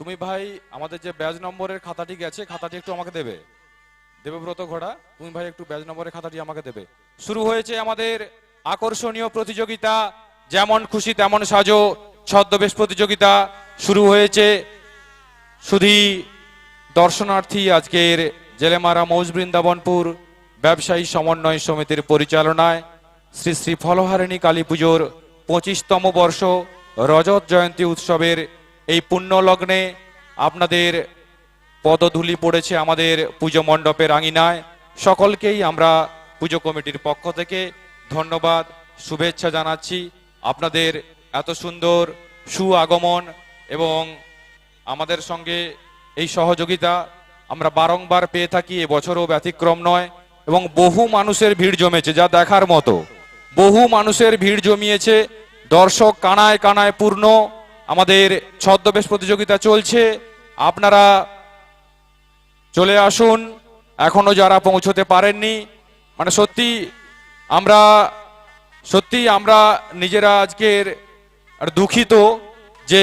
তুমি ভাই, আমাদের যে ব্যাজ নম্বরের খাতাটি গেছে, খাতাটি একটু আমাকে দেবে। দেবব্রত ঘোড়া, তুমি ভাই একটু ব্যাজ নম্বরের খাতাটি আমাকে দেবে। শুরু হয়েছে আমাদের আকর্ষণীয় প্রতিযোগিতা, যেমন খুশি তেমন সাজো, ছদ্মবেশ প্রতিযোগিতা। শুরু হয়েছে শুধু দর্শনার্থী আজকের জেলেমারা মৌজ বৃন্দাবনপুর ব্যবসায়ী সমন্বয় সমিতির পরিচালনায়। শ্রী শ্রী ফলহারিণী কালী পুজোর পঁচিশতম বর্ষ, রজত জয়ন্তী উৎসবের এই পুণ্য লগ্নে আপনাদের পদধূলি পড়েছে আমাদের পুজো মণ্ডপের আঙিনায় সকলকেই আমরা পুজো কমিটির পক্ষ থেকে ধন্যবাদ, শুভেচ্ছা জানাচ্ছি। আপনাদের এত সুন্দর সুআগমন এবং আমাদের সঙ্গে এই সহযোগিতা আমরা বারংবার পেয়ে থাকি, এবছরও ব্যতিক্রম নয় এবং বহু মানুষের ভিড় জমেছে, যা দেখার মতো। বহু মানুষের ভিড় জমিয়েছে, দর্শক কানায় কানায় পূর্ণ। আমাদের ছদ্মবেশ প্রতিযোগিতা চলছে। আপনারা চলে আসুন। এখনও যারা পৌঁছতে পারেননি মানে সত্যি আমরা সত্যি আমরা নিজেরা আজকের দুঃখিত যে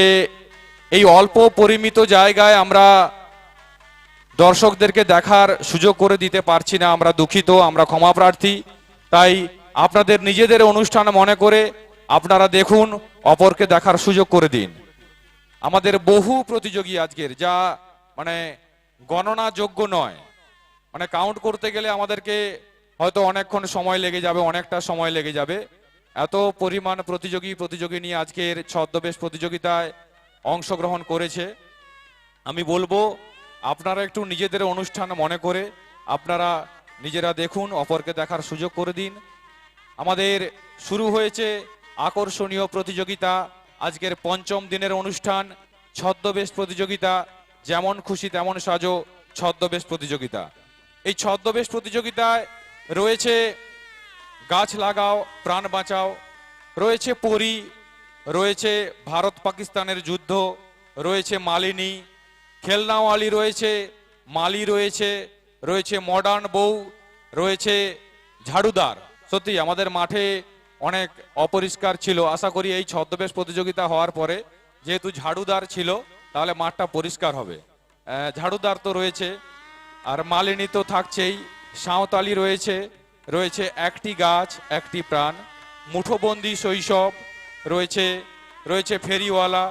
এই অল্প পরিমিত জায়গায় আমরা দর্শকদেরকে দেখার সুযোগ করে দিতে পারছি না। আমরা দুঃখিত, আমরা ক্ষমা প্রার্থী। তাই আপনাদের নিজেদের অনুষ্ঠান মনে করে আপনারা দেখুন, অপরকে দেখার সুযোগ করে দিন। আমাদের বহু প্রতিযোগী আজকের, যা মানে গণনাযোগ্য নয়। মানে কাউন্ট করতে গেলে আমাদেরকে হয়তো অনেকক্ষণ সময় লেগে যাবে, অনেকটা সময় লেগে যাবে। এত পরিমাণ প্রতিযোগী প্রতিযোগী নিয়ে আজকের ছদ্মবেশ প্রতিযোগিতায় অংশগ্রহণ করেছে। আমি বলব, আপনারা একটু নিজেদের অনুষ্ঠান মনে করে আপনারা নিজেরা দেখুন, অপরকে দেখার সুযোগ করে দিন। আমাদের শুরু হয়েছে আকর্ষণীয় প্রতিযোগিতা, আজকের পঞ্চম দিনের অনুষ্ঠান, ছদ্মবেশ প্রতিযোগিতা, যেমন খুশি তেমন সাজো ছদ্মবেশ প্রতিযোগিতা। এই ছদ্মবেশ প্রতিযোগিতায় রয়েছে গাছ লাগাও, প্রাণ বাঁচাও, রয়েছে পরি, রয়েছে ভারত পাকিস্তানের যুদ্ধ, রয়েছে মালিনী খেলনাওয়ালি রয়েছে, মালি রয়েছে রয়েছে মডার্ন বউ, রয়েছে ঝাড়ুদার। সত্যি, আমাদের মাঠে অনেক অপরিষ্কার ছিল। আশা করি এই ছদ্মবেশ প্রতিযোগিতা হওয়ার পরে যেহেতু ঝাড়ুদার ছিল, তাহলে মাঠটা পরিষ্কার হবে। ঝাড়ুদার তো রয়েছে, আর মালিনী তো থাকছেই, সাঁওতালি রয়েছে রয়েছে একটি গাছ, একটি প্রাণ, মুঠোবন্দি শৈশব রয়েছে রয়েছে ফেরিওয়ালা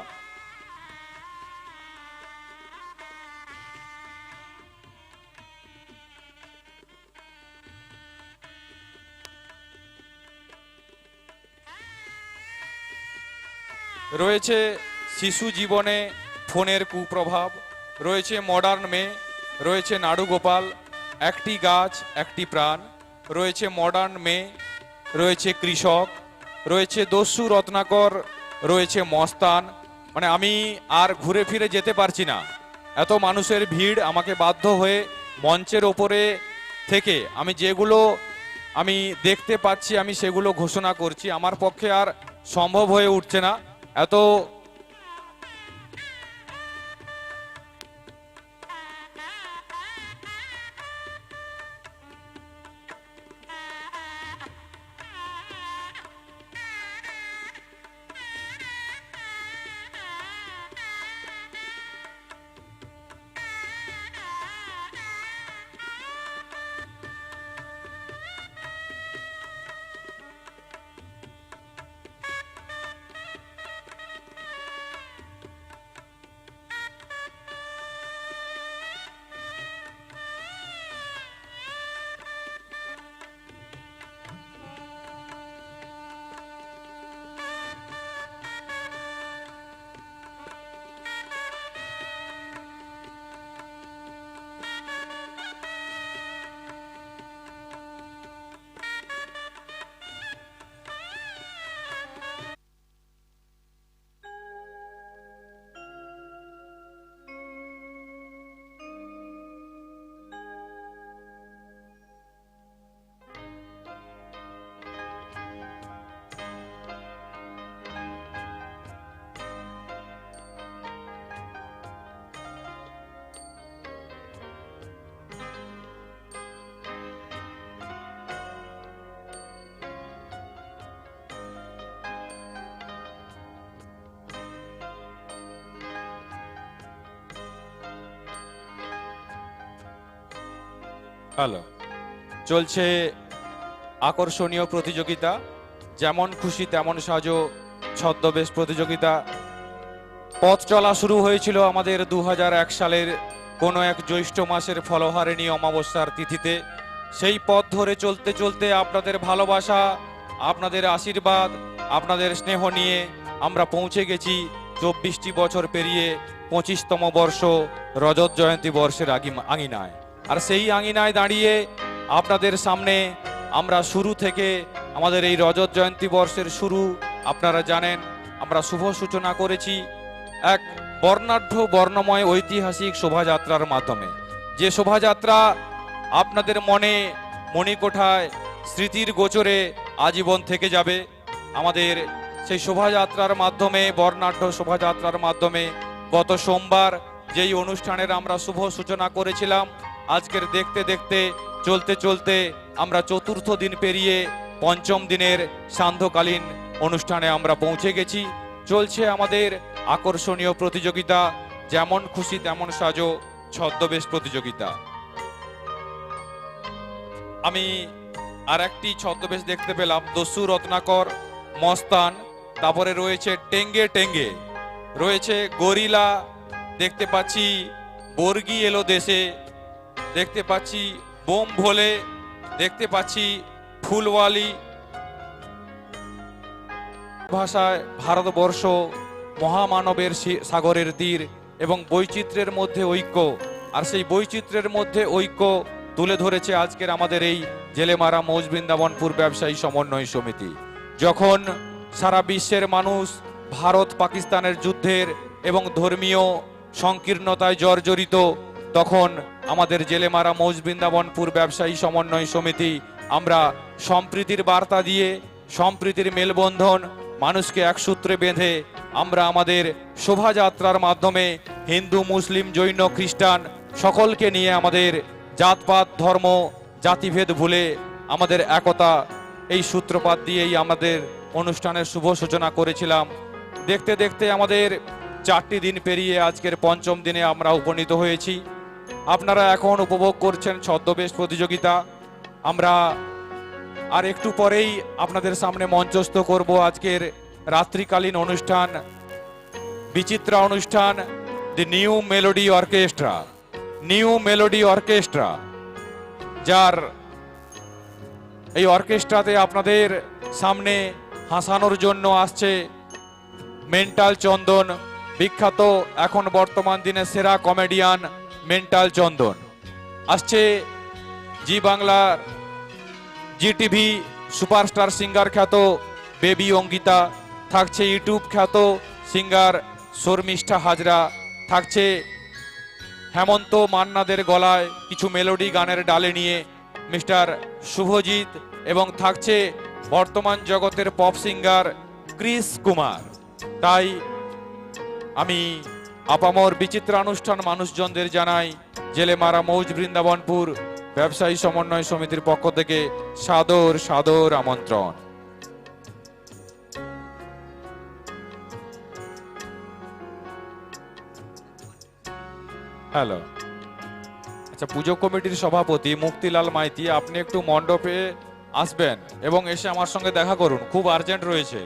রয়েছে শিশু জীবনে ফোনের কুপ্রভাব, রয়েছে মডার্ন মেয়ে, রয়েছে নাড়ুগোপাল একটি গাছ, একটি প্রাণ, রয়েছে মডার্ন মেয়ে, রয়েছে কৃষক, রয়েছে দস্যু রত্নাকর, রয়েছে মস্তান। মানে আমি আর ঘুরে ফিরে যেতে পারছি না। এত মানুষের ভিড় আমাকে বাধ্য হয়ে মঞ্চের ওপরে থেকে আমি যেগুলো আমি দেখতে পাচ্ছি, আমি সেগুলো ঘোষণা করছি। আমার পক্ষে আর সম্ভব হয়ে উঠছে না। এত হ্যালো চলছে আকর্ষণীয় প্রতিযোগিতা। যেমন খুশি, তেমন সাজো, ছদ্মবেশ প্রতিযোগিতা। পথ চলা শুরু হয়েছিল আমাদের দু হাজার এক সালের কোনো এক জ্যৈষ্ঠ মাসের ফলহারিণী অমাবস্যার তিথিতে। সেই পথ ধরে চলতে চলতে আপনাদের ভালোবাসা, আপনাদের আশীর্বাদ, আপনাদের স্নেহ নিয়ে আমরা পৌঁছে গেছি চব্বিশটি বছর পেরিয়ে পঁচিশতম বর্ষ রজত জয়ন্তী বর্ষের আগি- আঙিনায়। আর সেই আঙিনায় দাঁড়িয়ে আপনাদের সামনে আমরা শুরু থেকে আমাদের এই রজত জয়ন্তী বর্ষের শুরু, আপনারা জানেন, আমরা শুভ সূচনা করেছি এক বর্ণাঢ্য বর্ণময় ঐতিহাসিক শোভাযাত্রার মাধ্যমে। যে শোভাযাত্রা আপনাদের মনে মণিকোঠায় স্মৃতির গোচরে আজীবন থেকে যাবে, আমাদের সেই শোভাযাত্রার মাধ্যমে, বর্ণাঢ্য শোভাযাত্রার মাধ্যমে গত সোমবার যেই অনুষ্ঠানের আমরা শুভ সূচনা করেছিলাম আজকের দেখতে দেখতে, চলতে চলতে আমরা চতুর্থ দিন পেরিয়ে পঞ্চম দিনের সান্ধ্যকালীন অনুষ্ঠানে আমরা পৌঁছে গেছি। চলছে আমাদের আকর্ষণীয় প্রতিযোগিতা, যেমন খুশি তেমন সাজো ছদ্মবেশ প্রতিযোগিতা। আমি আর একটি ছদ্মবেশ দেখতে পেলাম, দস্যু রত্নাকর, মস্তান, তারপরে রয়েছে টেঙ্গে টেঙ্গে। রয়েছে গরিলা, দেখতে পাচ্ছি বর্গি এলো দেশে দেখতে পাচ্ছি বোম ভোলে, দেখতে পাচ্ছি ফুলওয়ালি ভাষায় ভারতবর্ষ মহামানবের সাগরের তীর এবং বৈচিত্র্যের মধ্যে ঐক্য। আর সেই বৈচিত্র্যের মধ্যে ঐক্য তুলে ধরেছে আজকের আমাদের এই জেলেমারা মৌজ বৃন্দাবনপুর ব্যবসায়ী সমন্বয় সমিতি। যখন সারা বিশ্বের মানুষ ভারত পাকিস্তানের যুদ্ধের এবং ধর্মীয় সংকীর্ণতায় জর্জরিত তখন আমাদের জেলেমারা মৌজ বৃন্দাবনপুর ব্যবসায়ী সমন্বয় সমিতি, আমরা সম্প্রীতির বার্তা দিয়ে সম্প্রীতির মেলবন্ধন, মানুষকে এক সূত্রে বেঁধে আমরা আমাদের শোভাযাত্রার মাধ্যমে হিন্দু, মুসলিম, জৈন, খ্রিস্টান সকলকে নিয়ে আমাদের জাতপাত, ধর্ম, জাতিভেদ ভুলে আমাদের একতা, এই সূত্রপাত দিয়েই আমাদের অনুষ্ঠানের শুভ সূচনা করেছিলাম। দেখতে দেখতে আমাদের চারটি দিন পেরিয়ে আজকের পঞ্চম দিনে আমরা উপনীত হয়েছি। আপনারা এখন উপভোগ করছেন ছদ্মবেশ প্রতিযোগিতা। আমরা আর একটু পরেই আপনাদের সামনে মঞ্চস্থ করব আজকের রাত্রিকালীন অনুষ্ঠান, বিচিত্রা অনুষ্ঠান the new melody orchestra new melody orchestra যার এই অর্কেস্ট্রাতে আপনাদের সামনে হাসানোর জন্য আসছে মেন্টাল চন্দন, বিখ্যাত এখন বর্তমান দিনে সেরা কমেডিয়ান মেন্টাল চন্দন। আসছে জি বাংলার জি টিভি সুপারস্টার সিঙ্গার খ্যাত বেবি অঙ্কিতা থাকছে ইউটিউব খ্যাত সিঙ্গার শর্মিষ্ঠা হাজরা, থাকছে হেমন্ত মান্নাদের গলায় কিছু মেলোডি গানের ডালে নিয়ে মিস্টার শুভজিৎ এবং থাকছে বর্তমান জগতের পপ সিঙ্গার ক্রিস কুমার। তাই আমি আপামর বিচিত্রানুষ্ঠান মানুষজনদের জানাই জেলেমারা মৌজ বৃন্দাবনপুর ব্যবসায়ী সমন্বয় সমিতির পক্ষ থেকে সাদর সাদর আমন্ত্রণ। হ্যালো। আচ্ছা পুজো কমিটির সভাপতি মুক্তিলাল মাইতি, আপনি একটু মণ্ডপে আসবেন এবং এসে আমার সঙ্গে দেখা করুন, খুব আর্জেন্ট রয়েছে।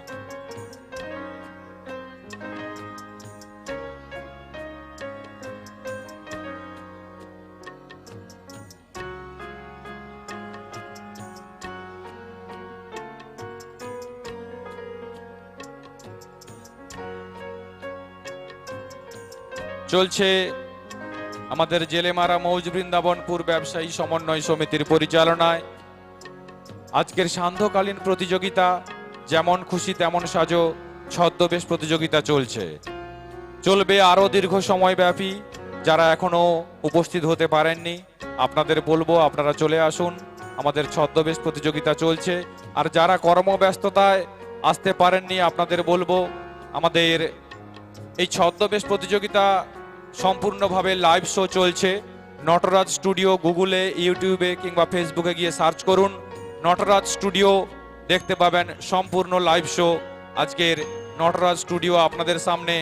চলছে। আমাদের জেলেমারা মৌজ বৃন্দাবনপুর ব্যবসায়ী সমন্বয় সমিতির পরিচালনায়। আজকের সান্ধ্যকালীন প্রতিযোগিতা, যেমন খুশি তেমন সাজো, ছদ্মবেশ প্রতিযোগিতা চলছে। চলবে আরও দীর্ঘ সময় ব্যাপী যারা এখনও উপস্থিত হতে পারেননি, আপনাদের বলব আপনারা চলে আসুন, আমাদের ছদ্মবেশ প্রতিযোগিতা চলছে। আর যারা কর্মব্যস্ততায় আসতে পারেননি, আপনাদের বলব আমাদের এই ছদ্মবেশ প্রতিযোগিতা সম্পূর্ণভাবে লাইভ শো চলছে। নটরাজ স্টুডিও গুগলে ইউটিউবে কিংবা ফেসবুকে গিয়ে সার্চ করুন। নটরাজ স্টুডিও দেখতে পাবেন সম্পূর্ণ লাইভ শো আজকের নটরাজ স্টুডিও আপনাদের সামনে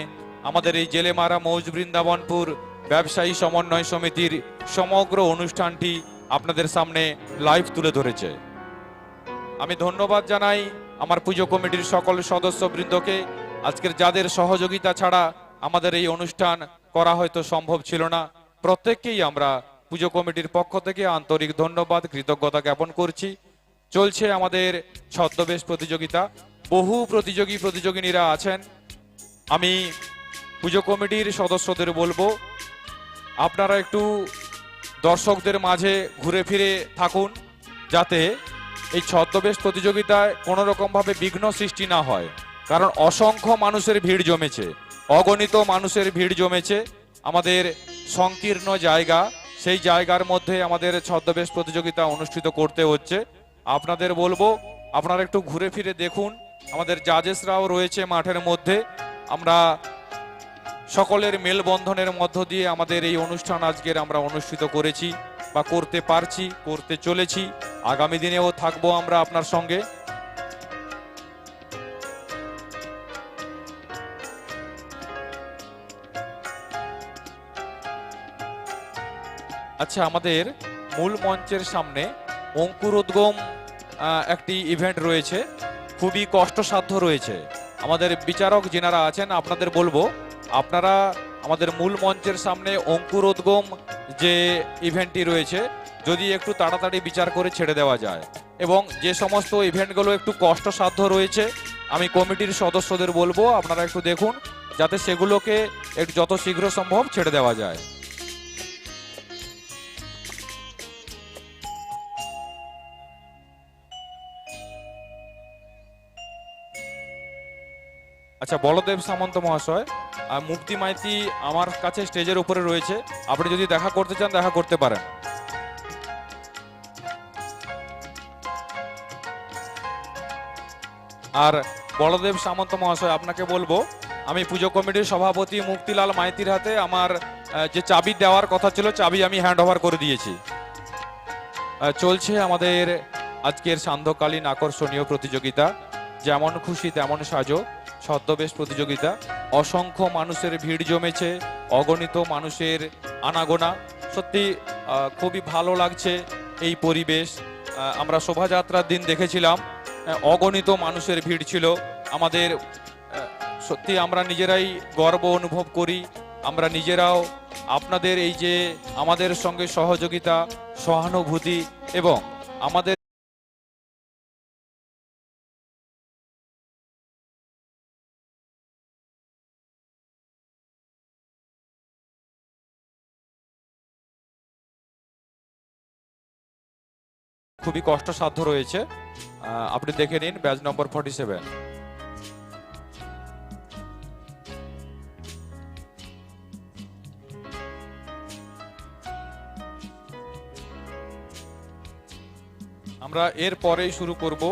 আমাদের এই জেলেমারা, মৌজ বৃন্দাবনপুর ব্যবসায়ী সমন্বয় সমিতির সমগ্র অনুষ্ঠানটি আপনাদের সামনে লাইভ তুলে ধরেছে। আমি ধন্যবাদ জানাই আমার পুজো কমিটির সকল সদস্যবৃন্দকে। আজকের যাদের সহযোগিতা ছাড়া আমাদের এই অনুষ্ঠান করা হয়তো সম্ভব ছিল না। প্রত্যেককেই আমরা পুজো কমিটির পক্ষ থেকে আন্তরিক ধন্যবাদ, কৃতজ্ঞতা জ্ঞাপন করছি। চলছে আমাদের ছদ্মবেশ প্রতিযোগিতা। বহু প্রতিযোগী, প্রতিযোগিনীরা আছেন। আমি পুজো কমিটির সদস্যদের বলব, আপনারা একটু দর্শকদের মাঝে ঘুরে ফিরে থাকুন, যাতে এই ছদ্মবেশ প্রতিযোগিতায় কোনো রকমভাবে বিঘ্ন সৃষ্টি না হয়। কারণ অসংখ্য মানুষের ভিড় জমেছে। অগণিত মানুষের ভিড় জমেছে। আমাদের সংকীর্ণ জায়গা, সেই জায়গার মধ্যে আমাদের ছদ্মবেশ প্রতিযোগিতা অনুষ্ঠিত করতে হচ্ছে। আপনাদের বলব, আপনারা একটু ঘুরে ফিরে দেখুন। আমাদের জাজেসরাও রয়েছে মাঠের মধ্যে। আমরা সকলের মেলবন্ধনের মধ্য দিয়ে আমাদের এই অনুষ্ঠান আজকের আমরা অনুষ্ঠিত করেছি বা করতে পারছি, করতে চলেছি। আগামী দিনেও থাকব আমরা আপনার সঙ্গে। আচ্ছা আমাদের মূল মঞ্চের সামনে অঙ্কুরোদ্গম একটি ইভেন্ট রয়েছে। খুবই কষ্টসাধ্য রয়েছে। আমাদের বিচারক যেনারা আছেন, আপনাদের বলব, আপনারা আমাদের মূল মঞ্চের সামনে অঙ্কুরোদ্গম যে ইভেন্টটি রয়েছে, যদি একটু তাড়াতাড়ি বিচার করে ছেড়ে দেওয়া যায়। এবং যে সমস্ত ইভেন্টগুলো একটু কষ্টসাধ্য রয়েছে, আমি কমিটির সদস্যদের বলব, আপনারা একটু দেখুন, যাতে সেগুলোকে একটু যত শীঘ্র সম্ভব ছেড়ে দেওয়া যায়। আচ্ছা বলদেব সামন্ত মহাশয় আর মুক্তি মাইতি আমার কাছে স্টেজের উপরে রয়েছে। আপনি যদি দেখা করতে চান, দেখা করতে পারেন। আর বলদেব সামন্ত মহাশয়, আপনাকে বলব, আমি পুজো কমিটির সভাপতি মুক্তিলাল মাইতির হাতে আমার যে চাবি দেওয়ার কথা ছিল, চাবি আমি হ্যান্ড ওভার করে দিয়েছি। চলছে আমাদের আজকের সান্ধ্যকালীন আকর্ষণীয় প্রতিযোগিতা। যেমন খুশি, তেমন সাজো। ছদ্মবেশ প্রতিযোগিতা। অসংখ্য মানুষের ভিড় জমেছে, অগণিত মানুষের আনাগোনা। সত্যি খুবই ভালো লাগছে এই পরিবেশ। আমরা শোভাযাত্রার দিন দেখেছিলাম অগণিত মানুষের ভিড় ছিল। আমাদের সত্যি আমরা নিজেরাই গর্ব অনুভব করি। আমরা নিজেরাও আপনাদের এই যে আমাদের সঙ্গে সহযোগিতা, সহানুভূতি এবং আমাদের খুবই কষ্টসাধ্য রয়েছে। আপনি দেখে নিন, ব্যাচ নম্বর ফর্টি সেভেন আমরা এর পরেই শুরু করব।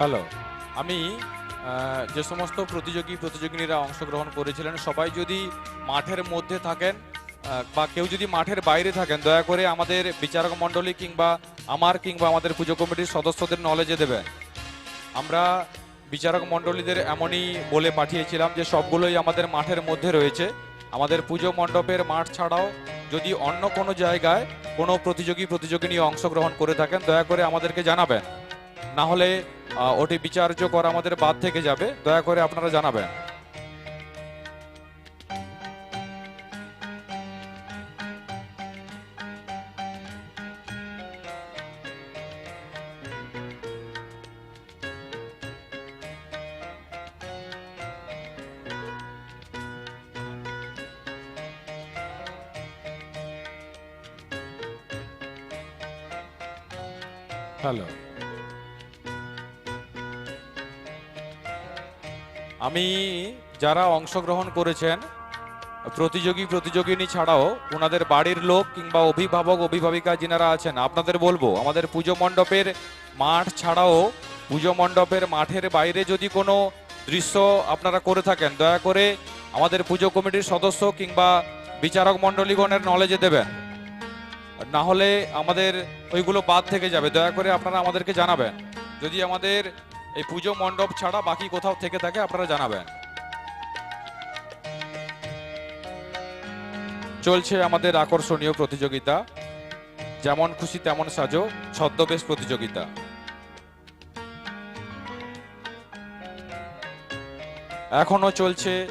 হ্যালো। আমি যে সমস্ত প্রতিযোগী, প্রতিযোগিনীরা অংশগ্রহণ করেছিলেন, সবাই যদি মাঠের মধ্যে থাকেন বা কেউ যদি মাঠের বাইরে থাকেন, দয়া করে আমাদের বিচারক মণ্ডলী কিংবা আমার কিংবা আমাদের পুজো কমিটির সদস্যদের নলেজে দেবেন। আমরা বিচারক মণ্ডলীদের এমনই বলে পাঠিয়েছিলাম যে সবগুলোই আমাদের মাঠের মধ্যে রয়েছে। আমাদের পুজো মণ্ডপের মাঠ ছাড়াও যদি অন্য কোনো জায়গায় কোনো প্রতিযোগী, প্রতিযোগিনী অংশগ্রহণ করে থাকেন, দয়া করে আমাদেরকে জানাবেন। না হলে ওটি বিচার্য করা আমাদের বাদ থেকে যাবে দয়া করে আপনারা জানাবেন। হ্যালো। আমি যারা অংশগ্রহণ করেছেন, প্রতিযোগী প্রতিযোগিনী ছাড়াও ওনাদের বাড়ির লোক কিংবা অভিভাবক, অভিভাবিকা যিনারা আছেন, আপনাদের বলব, আমাদের পুজো মণ্ডপের মাঠ ছাড়াও পুজো মণ্ডপের মাঠের বাইরে যদি কোনো দৃশ্য আপনারা করে থাকেন, দয়া করে আমাদের পুজো কমিটির সদস্য কিংবা বিচারক মণ্ডলীগণের নলেজে দেবেন। না হলে আমাদের ওইগুলো বাদ থেকে যাবে, দয়া করে আপনারা আমাদেরকে জানাবেন। যদি আমাদের এই পুজো মণ্ডপ ছাড়া বাকি কোথাও থেকে থাকে আপনারা জানাবেন। চলছে আমাদের আকর্ষণীয় প্রতিযোগিতা। যেমন খুশি তেমন সাজো, ছদ্মবেশ প্রতিযোগিতা। এখনও চলছে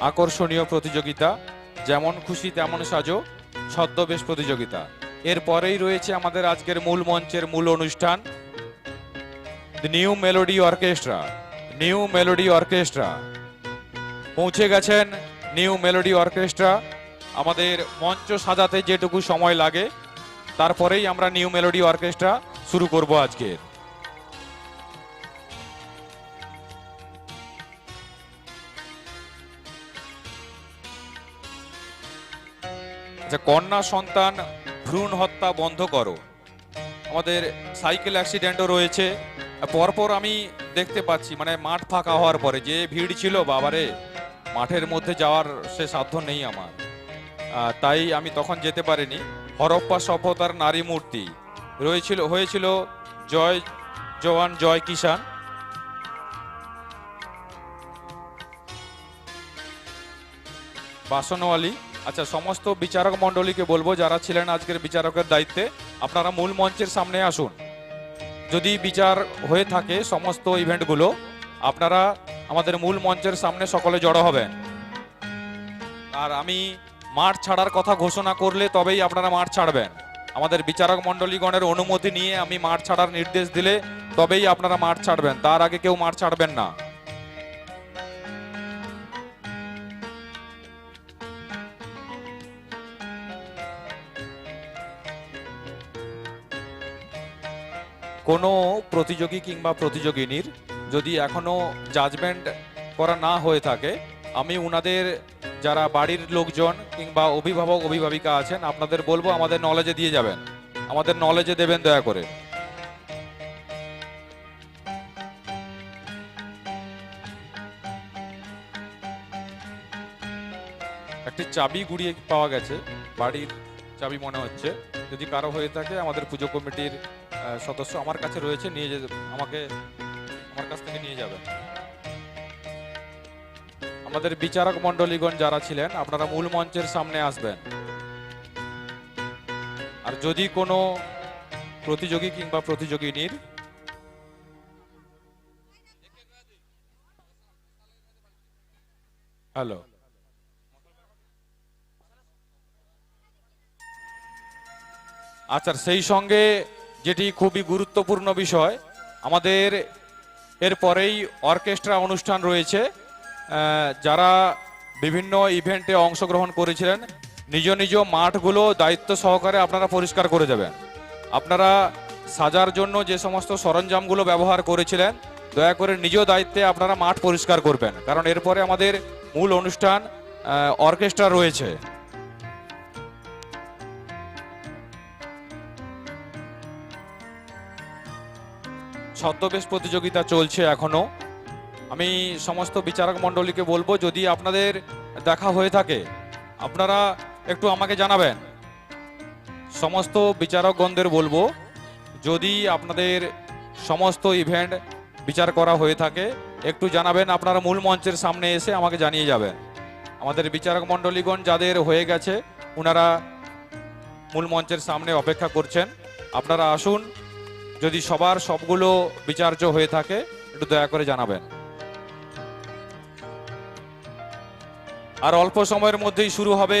আকর্ষণীয় প্রতিযোগিতা। যেমন খুশি তেমন সাজো, ছদ্মবেশ প্রতিযোগিতা। এরপরেই রয়েছে আমাদের আজকের মূল মঞ্চের মূল অনুষ্ঠান। New melody orchestra new melody orchestra পৌঁছে গেছেন নিউ মেলোডি অর্কেস্ট্রা আমাদের মঞ্চ সাজাতে যেটুকু সময় লাগে, তারপরেই আমরা নিউ মেলোডি অর্কেস্ট্রা শুরু করব আজকের। আচ্ছা কন্যা সন্তান ভ্রূণ হত্যা বন্ধ করো। আমাদের সাইকেল অ্যাক্সিডেন্টও রয়েছে। পরপর আমি দেখতে পাচ্ছি মানে মাঠ ফাঁকা হওয়ার পরে, যে ভিড় ছিল, বাবারে, মাঠের মধ্যে যাওয়ার সে সাধ্য নেই আমার। তাই আমি তখন যেতে পারিনি। হরপ্পা সভ্যতার নারী মূর্তি রয়েছিল, হয়েছিল জয়, জওয়ান জয় কিষান বাসনওয়ালি আচ্ছা সমস্ত বিচারক মণ্ডলীকে বলব, যারা ছিলেন আজকের বিচারকের দায়িত্বে, আপনারা মূল মঞ্চের সামনে আসুন। যদি বিচার হয়ে থাকে সমস্ত ইভেন্টগুলো আপনারা আমাদের মূল মঞ্চের সামনে সকলে জড়ো হবেন। আর আমি মাঠ ছাড়ার কথা ঘোষণা করলে তবেই আপনারা মাঠ ছাড়বেন। আমাদের বিচারক মণ্ডলীগণের অনুমতি নিয়ে আমি মাঠ ছাড়ার নির্দেশ দিলে তবেই আপনারা মাঠ ছাড়বেন। তার আগে কেউ মাঠ ছাড়বেন না। কোনো প্রতিযোগী কিংবা প্রতিযোগিনীর যদি এখনও জাজমেন্ট করা না হয়ে থাকে, আমি উনাদের যারা বাড়ির লোকজন কিংবা অভিভাবক, অভিভাবিকা আছেন, আপনাদের বলব আমাদের নলেজে দিয়ে যাবেন। আমাদের নলেজে দেবেন দয়া করে। একটি চাবি গুড়িয়ে পাওয়া গেছে, বাড়ির চাবি মনে হচ্ছে। যদি কারও হয়ে থাকে, আমাদের পুজো কমিটির সদস্য আমার কাছে রয়েছে, নিয়ে যেতে আমাকে আমার কাছ থেকে নিয়ে যাবেন আমাদের বিচারক মণ্ডলীগণ যারা ছিলেন, আপনারা মূল মঞ্চের সামনে আসবেন। আর যদি কোনো প্রতিযোগী কিংবা প্রতিযোগিনীর হ্যালো। আচ্ছা সেই সঙ্গে যেটি খুবই গুরুত্বপূর্ণ বিষয়, আমাদের এরপরেই অর্কেস্ট্রা অনুষ্ঠান রয়েছে। যারা বিভিন্ন ইভেন্টে অংশগ্রহণ করেছিলেন, নিজ নিজ মাঠগুলো দায়িত্ব সহকারে আপনারা পরিষ্কার করে দেবেন। আপনারা সাজার জন্য যে সমস্ত সরঞ্জামগুলো ব্যবহার করেছিলেন, দয়া করে নিজ দায়িত্বে আপনারা মাঠ পরিষ্কার করবেন। কারণ এরপরে আমাদের মূল অনুষ্ঠান অর্কেস্ট্রা রয়েছে। ছদ্মবেশ প্রতিযোগিতা চলছে এখনও আমি সমস্ত বিচারক মণ্ডলীকে বলব, যদি আপনাদের দেখা হয়ে থাকে, আপনারা একটু আমাকে জানাবেন। সমস্ত বিচারকগণদের বলব, যদি আপনাদের সমস্ত ইভেন্ট বিচার করা হয়ে থাকে, একটু জানাবেন, আপনারা মূল মঞ্চের সামনে এসে আমাকে জানিয়ে যাবেন। আমাদের বিচারক মণ্ডলীগণ যাদের হয়ে গেছে ওনারা মূল মঞ্চের সামনে অপেক্ষা করছেন। আপনারা আসুন যদি সবার সবগুলো বিচার্য হয়ে থাকে, একটু দয়া করে জানাবেন। আর অল্প সময়ের মধ্যেই শুরু হবে